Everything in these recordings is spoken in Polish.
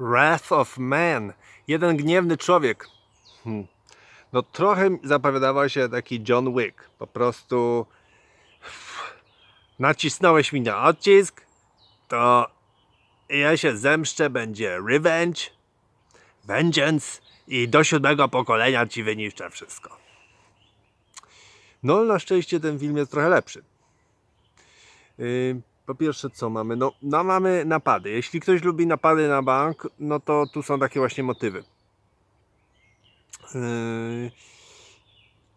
Wrath of Man. Jeden gniewny człowiek. Hmm. No trochę zapowiadawał się taki John Wick. Po prostu nacisnąłeś mi na odcisk, to ja się zemszczę, będzie revenge, vengeance i do siódmego pokolenia ci wyniszczę wszystko. No, na szczęście ten film jest trochę lepszy. Yy, po pierwsze, co mamy? No, no, mamy napady. Jeśli ktoś lubi napady na bank, no to tu są takie właśnie motywy. Yy,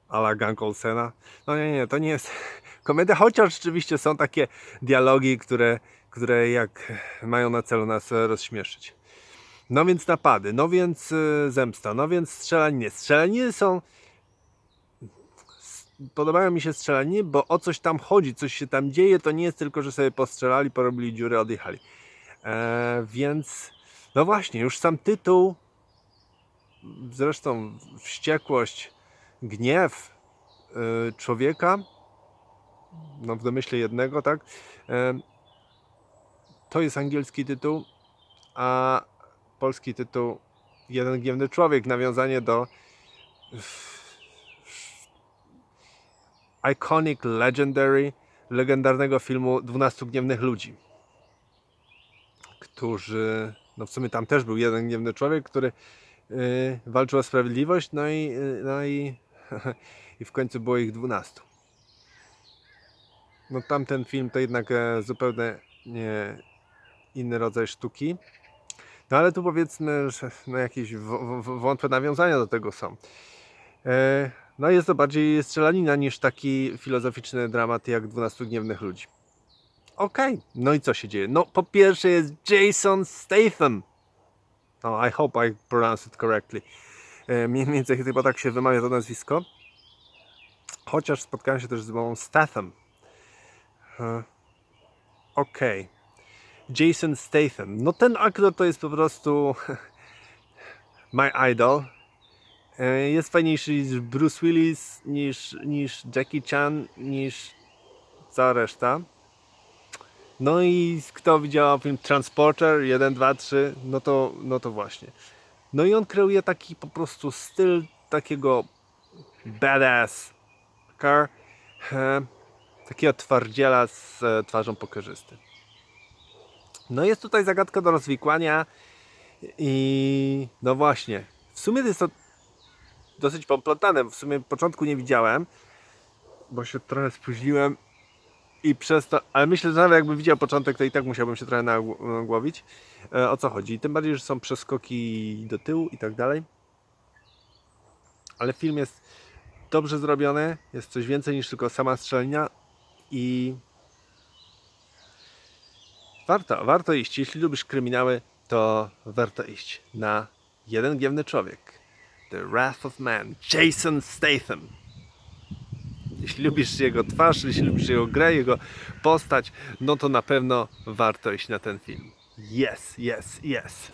a la Gang Olsena. No nie, nie, to nie jest komedia, chociaż rzeczywiście są takie dialogi, które, które jak mają na celu nas rozśmieszyć. No więc napady, no więc e, zemsta, no więc strzelaniny. Strzelaniny są podobają mi się strzelaniny, bo o coś tam chodzi, coś się tam dzieje, to nie jest tylko, że sobie postrzelali, porobili dziury, odjechali. E, więc, no właśnie, już sam tytuł, zresztą wściekłość, gniew e, człowieka, no w domyśle jednego, tak, e, to jest angielski tytuł, a polski tytuł Jeden gniewny człowiek, nawiązanie do iconic, legendary, legendarnego filmu 12 gniewnych ludzi, którzy, no w sumie tam też był jeden gniewny człowiek, który yy, walczył o sprawiedliwość, no i, yy, no i, i w końcu było ich 12. No tamten film to jednak e, zupełnie nie, inny rodzaj sztuki. No ale tu powiedzmy, że no jakieś wątłe nawiązania do tego są. E, no jest to bardziej strzelanina niż taki filozoficzny dramat jak 12 gniewnych ludzi. Okej, no i co się dzieje? No po pierwsze jest Jason Statham. No I hope I pronounce it correctly. E, mniej więcej chyba tak się wymawia to nazwisko. Chociaż spotkałem się też z mową Statham. E, Okej. Jason Statham. No ten aktor to jest po prostu my idol. E, Jest fajniejszy niż Bruce Willis, niż, niż Jackie Chan, niż cała reszta. No i kto widział film Transporter 1, 2, 3, no to, no to właśnie. No i on kreuje taki po prostu styl takiego badass car, e, takiego twardziela z e, twarzą pokerzysty. No jest tutaj zagadka do rozwikłania i no właśnie, w sumie jest to dosyć poplątane. W sumie początku nie widziałem, bo się trochę spóźniłem i przez to, ale myślę, że nawet jakbym widział początek, to i tak musiałbym się trochę nagł- nagłowić. E, o co chodzi? Tym bardziej, że są przeskoki do tyłu i tak dalej. Ale film jest dobrze zrobiony, jest coś więcej niż tylko sama strzelnia i warto, warto iść. Jeśli lubisz kryminały, to warto iść na jeden gniewny człowiek. The Wrath of Man, Jason Statham. Jeśli lubisz jego twarz, jeśli lubisz jego grę, jego postać, no to na pewno warto iść na ten film. Yes, yes, yes.